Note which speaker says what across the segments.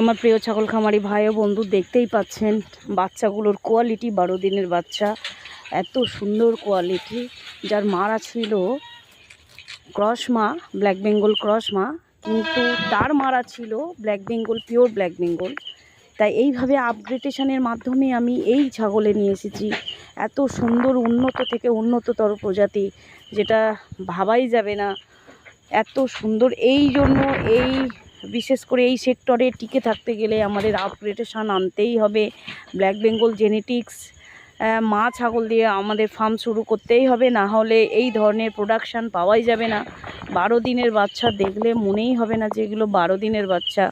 Speaker 1: আমার প্রিয় ছাগল খামারি ভাই ও বন্ধু, দেখতেই পাচ্ছেন বাচ্চাগুলোর কোয়ালিটি বারো দিনের বাচ্চা। এত সুন্দর কোয়ালিটি যার মারা ছিল ক্রস মা ব্ল্যাক বেঙ্গল ক্রস মা, কিন্তু তার মারা ছিল black Bengal pure black Bengal তাই এইভাবে আপগ্রেডেশনের মাধ্যমে আমি এই ছাগলে নিয়ে এসেছি। এত সুন্দর উন্নত থেকে উন্নততর প্রজাতি, যেটা ভাবাই যাবে না। এত সুন্দর, এই জন্য এই বিশেষ করে এই সেক্টরে টিকে থাকতে গেলে আমাদের আপগ্রেডেশন আনতেই হবে। ব্ল্যাক বেঙ্গল জেনেটিক্স মা ছাগল দিয়ে আমাদের ফার্ম শুরু করতেই হবে, না হলে এই ধরনের প্রোডাকশান পাওয়াই যাবে না। বারো দিনের বাচ্চা দেখলে মনেই হবে না যে এগুলো বারো দিনের বাচ্চা।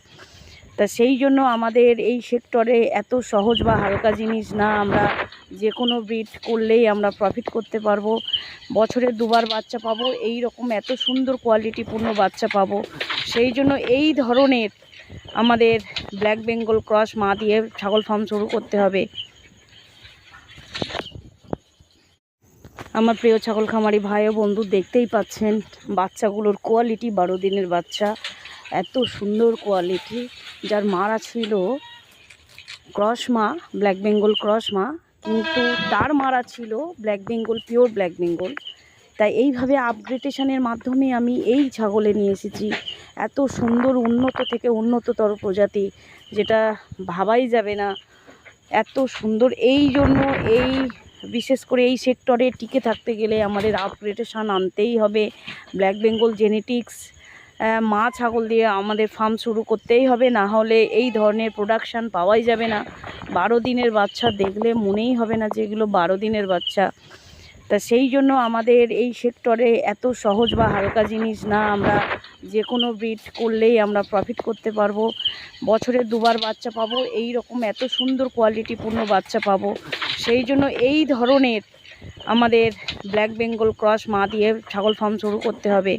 Speaker 1: তা সেই জন্য আমাদের এই সেক্টরে এত সহজ বা হালকা জিনিস না আমরা যে কোনো ব্রিড করলেই আমরা প্রফিট করতে পারব। বছরে দুবার বাচ্চা পাবো এই রকম এত সুন্দর কোয়ালিটিপূর্ণ বাচ্চা পাবো। সেই জন্য এই ধরনের আমাদের ব্ল্যাক বেঙ্গল ক্রস মা দিয়ে ছাগল ফার্ম শুরু করতে হবে। আমার প্রিয় ছাগল খামারি ভাই ও বন্ধু, দেখতেই পাচ্ছেন বাচ্চাগুলোর কোয়ালিটি বারো দিনের বাচ্চা, এত সুন্দর কোয়ালিটি যার মারা ছিল ক্রস মা ব্ল্যাক বেঙ্গল ক্রস মা কিন্তু তার মারা ছিল black Bengal, pure black Bengal. তাই এইভাবে আপগ্রেডেশনের মাধ্যমে আমি এই ছাগলে নিয়ে এসেছি। এত সুন্দর উন্নত থেকে উন্নততর প্রজাতি, যেটা ভাবাই যাবে না। এত সুন্দর, এই জন্য এই, বিশেষ করে এই সেক্টরে টিকে থাকতে গেলে আমাদের আপগ্রেডেশন আনতেই হবে। ব্ল্যাক বেঙ্গল জেনেটিক্স মা ছাগল দিয়ে আমাদের ফার্ম শুরু করতেই হবে, না হলে এই ধরনের প্রোডাকশান পাওয়াই যাবে না। বারো দিনের বাচ্চা দেখলে মনেই হবে না যে এগুলো বারো দিনের বাচ্চা। তা সেই জন্য আমাদের এই সেক্টরে এত সহজ বা হালকা জিনিস না, আমরা যে কোনো ব্রিড করলেই আমরা প্রফিট করতে পারব। বছরে দুবার বাচ্চা পাবো, এই রকম এত সুন্দর কোয়ালিটিপূর্ণ বাচ্চা পাবো। সেই জন্য এই ধরনের আমাদের ব্ল্যাক বেঙ্গল ক্রস মা দিয়ে ছাগল ফার্ম শুরু করতে হবে।